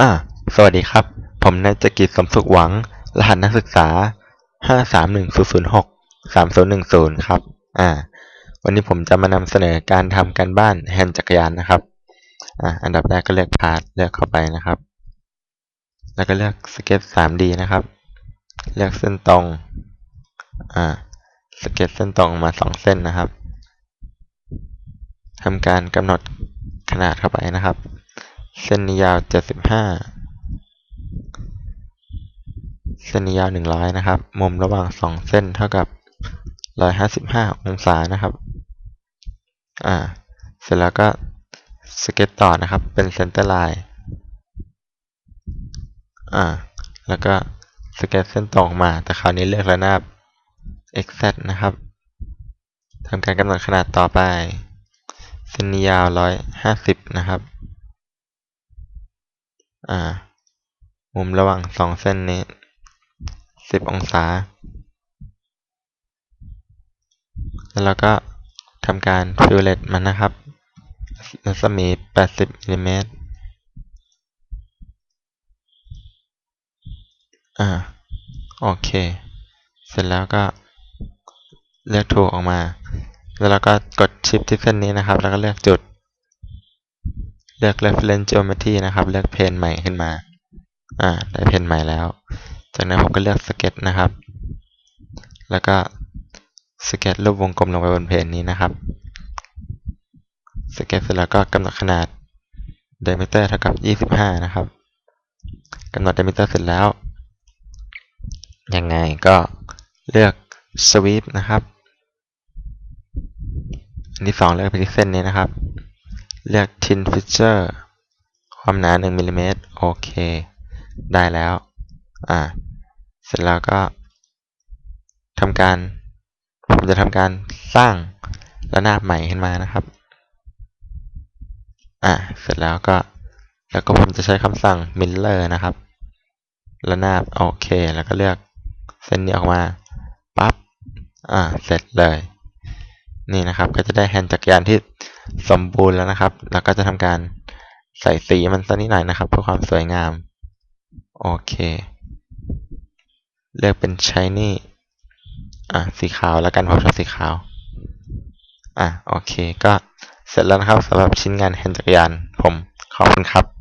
อ่าสวัสดีครับ ผมนายจักริดสมสุขหวัง รหัสนักศึกษาห้าสามหนึ่งศูนย์ศูนย์หกสามศูนย์หนึ่งศูนย์ครับ อ่า วันนี้ผมจะมานำเสนอการทำการบ้านแฮนด์จักรยานนะครับ อ่า อันดับแรกก็เลือกพาร์ทเลือกเข้าไปนะครับ แล้วก็เลือกสเก็ต 3D นะครับ เลือกเส้นตรง อ่า สเก็ตเส้นตรงมาสองเส้นนะครับทำการกำหนดขนาดเข้าไปนะครับ เส้นนี้ยาว75เส้นนี้ยาว100นะครับ มุมระหว่าง2เส้นเท่ากับ155องศานะครับ อ่า เสร็จแล้วก็สเก็ตต่อนะครับ เป็นเซนเตอร์ไลน์อ่า แล้วก็สเก็ตเส้นตรงมา แต่คราวนี้เลือกระนาบ xz นะครับทำการกำหนดขนาดต่อไป เส้นนี้ยาว150นะครับ อ่า มุมระหว่างสองเส้นนี้สิบองศา แล้วเราก็ทำการฟิลเลตมันนะครับรัศมี 80มิลลิเมตรอ่า โอเค เสร็จแล้วก็เลือกถูกออกมา แล้วเราก็กดชิปที่เส้นนี้นะครับ แล้วก็เลือกจุด เลือก reference geometry นะครับ เลือกเพนใหม่ขึ้นมา อ่า ได้เพนใหม่แล้ว จากนั้นผมก็เลือกสเก็ตนะครับ แล้วก็สเก็ตรูปวงกลมลงไปบนเพนนี้นะครับ สเก็ตเสร็จแล้วก็กำหนดขนาด diameter เท่ากับ 25 นะครับกำหนด diameter เสร็จแล้ว ยังไงก็เลือก sweep นะครับ อันที่สองเลือกไปที่เส้นนี้นะครับ เลือก thin feature ความหนา 1มิลลิเมตรโอเค ได้แล้ว อ่า เสร็จแล้วก็ทำการ ผมจะทำการสร้างระนาบใหม่ขึ้นมานะครับ อ่า เสร็จแล้วก็ แล้วก็ผมจะใช้คำสั่ง miller นะครับ ระนาบโอเค แล้วก็เลือกเส้นนี้ออกมา ปั๊บ อ่า เสร็จเลย นี่นะครับ ก็จะได้แฮนด์จักรยานที่ สมบูรณ์แล้วนะครับแล้วก็จะทำการใส่สีมันสักนิดหน่อยนะครับเพื่อความสวยงาม โอเค เลือกเป็น shiny อะสีขาวแล้วกันผมชอบสีขาว อะโอเค ก็เสร็จแล้วนะครับสำหรับชิ้นงานแฮนด์จักรยานผมขอบคุณครับ